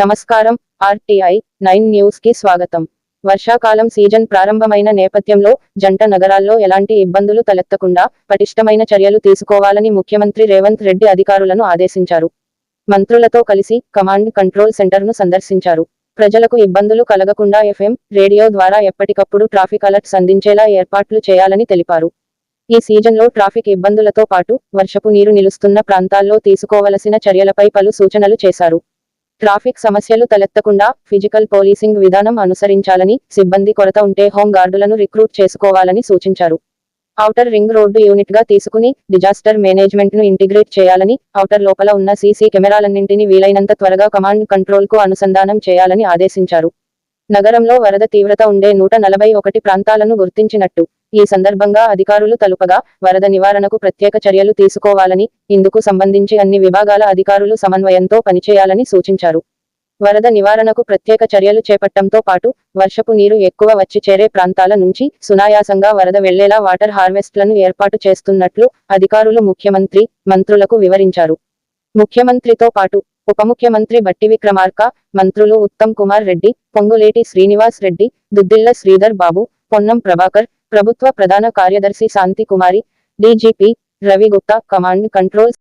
నమస్కారం RTI nine న్యూస్కి స్వాగతం. వర్షాకాలం సీజన్ ప్రారంభమైన నేపథ్యంలో జంట నగరాల్లో ఎలాంటి ఇబ్బందులు తలెత్తకుండా పటిష్టమైన చర్యలు తీసుకోవాలని ముఖ్యమంత్రి రేవంత్ రెడ్డి అధికారులను ఆదేశించారు. మంత్రులతో కలిసి కమాండ్ కంట్రోల్ సెంటర్ను సందర్శించారు. ప్రజలకు ఇబ్బందులు కలగకుండా ఎఫ్ఎం రేడియో ద్వారా ఎప్పటికప్పుడు ట్రాఫిక్ అలర్ట్స్ అందించేలా ఏర్పాట్లు చేయాలని తెలిపారు. ఈ సీజన్లో ట్రాఫిక్ ఇబ్బందులతో పాటు వర్షపు నీరు నిలుస్తున్న ప్రాంతాల్లో తీసుకోవలసిన చర్యలపై పలు సూచనలు చేశారు. ట్రాఫిక్ సమస్యలు తలెత్తకుండా ఫిజికల్ పోలీసింగ్ విధానం అనుసరించాలని సిబ్బంది కొరత ఉంటే హోం గార్డులను రిక్రూట్ చేసుకోవాలని సూచించారు. ఔటర్ రింగ్ రోడ్డు యూనిట్గా తీసుకుని డిజాస్టర్ మేనేజ్మెంట్ను ఇంటిగ్రేట్ చేయాలని ఔటర్ లోపల ఉన్న సీసీ కెమెరాలన్నింటినీ వీలైనంత త్వరగా కమాండ్ కంట్రోల్కు అనుసంధానం చేయాలని ఆదేశించారు. నగరంలో వరద తీవ్రత ఉండే నూట నలభై ఒకటి ప్రాంతాలను గుర్తించినట్టు. ఈ సందర్భంగా అధికారులు తలుపగా వరద నివారణకు ప్రత్యేక చర్యలు తీసుకోవాలని ఇందుకు సంబంధించి అన్ని విభాగాల అధికారులు సమన్వయంతో పనిచేయాలని సూచించారు. వరద నివారణకు ప్రత్యేక చర్యలు చేపట్టంతో పాటు వర్షపు నీరు ఎక్కువ వచ్చి చేరే ప్రాంతాల నుంచి సునాయాసంగా వరద వెళ్ళేలా వాటర్ హార్వెస్ట్లను ఏర్పాటు చేస్తున్నట్లు అధికారులు ముఖ్యమంత్రి మంత్రులకు వివరించారు. ముఖ్యమంత్రితో పాటు ఉప ముఖ్యమంత్రి బట్టి విక్రమార్క మంత్రులు ఉత్తమ్ కుమార్ రెడ్డి పొంగులేటి శ్రీనివాస్ రెడ్డి దుద్దిల్ల శ్రీధర్ బాబు పొన్నం ప్రభాకర్ ప్రభుత్వ ప్రధాన కార్యదర్శి Shanti Kumari DGP Ravi Gupta command control